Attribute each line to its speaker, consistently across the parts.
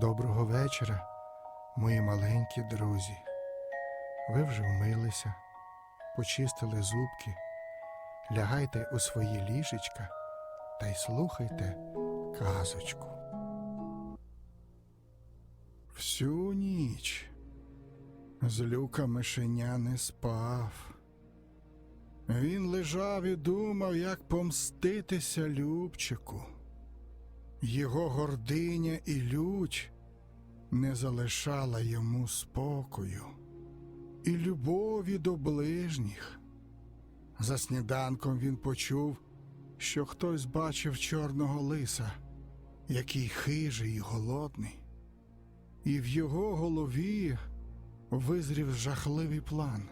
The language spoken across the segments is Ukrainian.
Speaker 1: Доброго вечора, мої маленькі друзі. Ви вже вмилися, почистили зубки, лягайте у свої ліжечка та й слухайте казочку. Всю ніч злюка мишеня не спав. Він лежав і думав, як помститися Любчику. Його гординя і лють не залишала йому спокою і любові до ближніх. За сніданком він почув, що хтось бачив чорного лиса, який хижий і голодний, і в його голові визрів жахливий план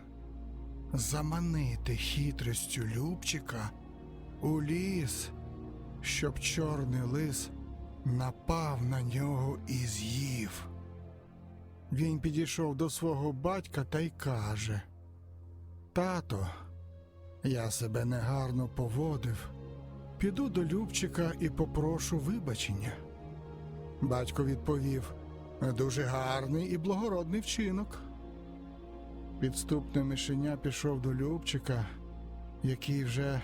Speaker 1: заманити хитростю Любчика у ліс, щоб чорний лис напав на нього і з'їв. Він підійшов до свого батька та й каже: Тато, я себе негарно поводив. Піду до Любчика і попрошу вибачення. Батько відповів: Дуже гарний і благородний вчинок. Підступне мишеня пішов до Любчика, який вже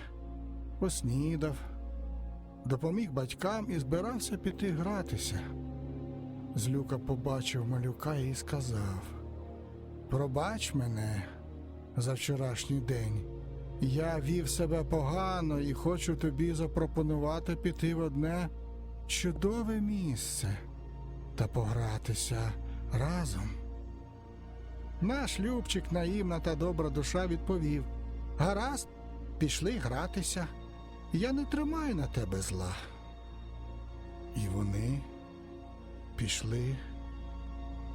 Speaker 1: поснідав, допоміг батькам і збирався піти гратися. Злюка побачив малюка і сказав: Пробач мене за вчорашній день. Я вів себе погано і хочу тобі запропонувати піти в одне чудове місце та погратися разом. Наш Любчик, наївна та добра душа, відповів: Гаразд, пішли гратися. Я не тримаю на тебе зла. І вони пішли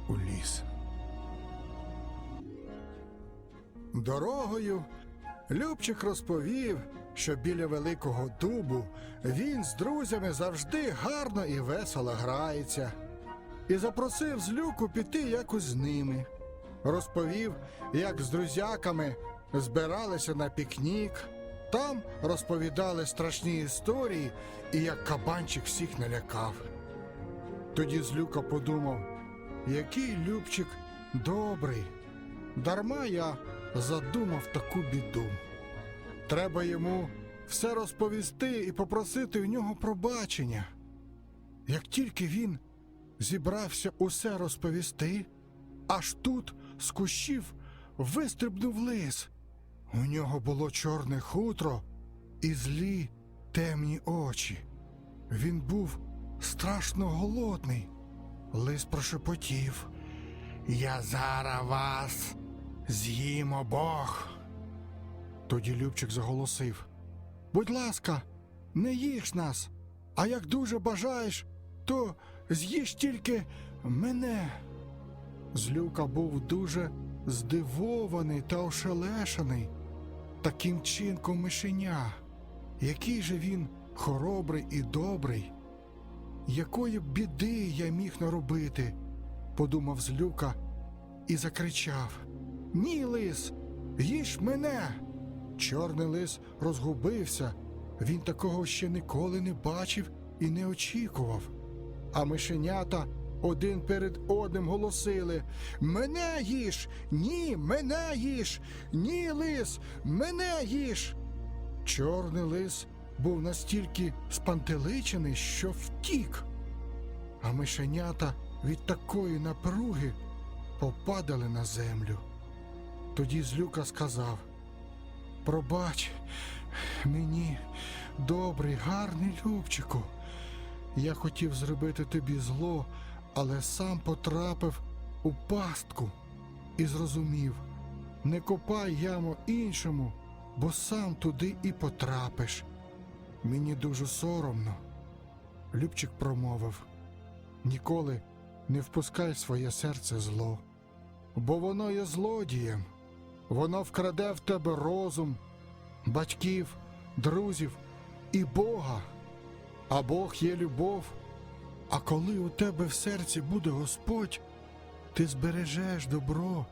Speaker 1: у ліс. Дорогою Любчик розповів, що біля великого дубу він з друзями завжди гарно і весело грається, і запросив злюку піти якось з ними. Розповів, як з друзяками збиралися на пікнік, там розповідали страшні історії і як кабанчик всіх налякав. Тоді Злюка подумав, який Любчик добрий. Дарма я задумав таку біду. Треба йому все розповісти і попросити у нього пробачення. Як тільки він зібрався усе розповісти, аж тут з кущів вистрибнув лис. У нього було чорне хутро і злі темні очі. Він був страшно голодний. Лис прошепотів. Я зараз вас з'їм обох. Тоді Любчик заголосив: Будь ласка, не їж нас, а як дуже бажаєш, то з'їж тільки мене. Злюка був дуже здивований та ошелешений таким чинком мишеня. Який же він хоробрий і добрий. Якої біди я міг наробити, подумав злюка і закричав: Ні, лис, їж мене. Чорний лис розгубився, він такого ще ніколи не бачив і не очікував. А мишенята один перед одним голосили: Мене їж! Ні, мене їж! Ні, лис, мене їж! Чорний лис був настільки спантеличений, що втік. А мишенята від такої напруги попадали на землю. Тоді злюка сказав: Пробач мені, добрий, гарний Любчику. Я хотів зробити тобі зло, але сам потрапив у пастку і зрозумів: не копай яму іншому, бо сам туди і потрапиш. Мені дуже соромно. Любчик промовив: ніколи не впускай своє серце зло, бо воно є злодієм, воно вкраде в тебе розум, батьків, друзів і Бога. А Бог є любов. А коли у тебе в серці буде Господь, ти збережеш добро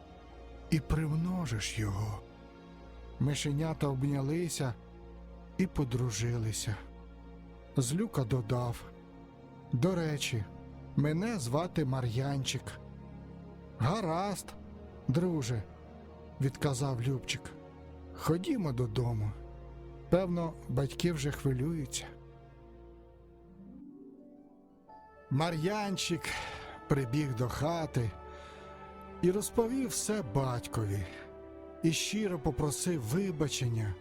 Speaker 1: і примножиш його. Мишенята обнялися і подружилися. Злюка додав. До речі, Мене звати Мар'янчик. Гаразд, друже, відказав Любчик. Ходімо додому. Певно, батьки вже хвилюються. Мар'янчик прибіг до хати і розповів все батькові, і щиро попросив вибачення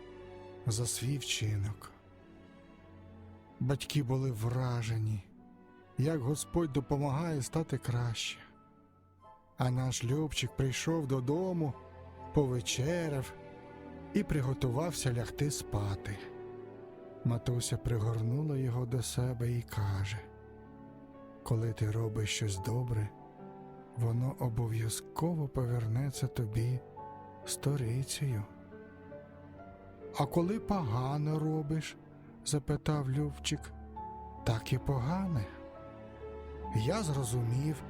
Speaker 1: за свій вчинок. Батьки були вражені, як Господь допомагає стати краще. А наш Любчик прийшов додому, повечеряв і приготувався лягти спати. Матуся пригорнула його до себе і каже: Коли ти робиш щось добре, воно обов'язково повернеться тобі сторицею. А коли погано робиш? запитав Любчик. Так і погане. Я зрозумів,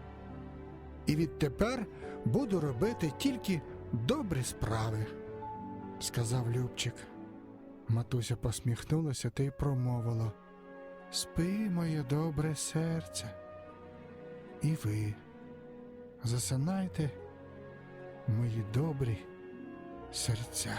Speaker 1: і відтепер буду робити тільки добрі справи, сказав Любчик. Матуся посміхнулася та й промовила Спи, моє добре серце. І ви засинайте, мої добрі серця.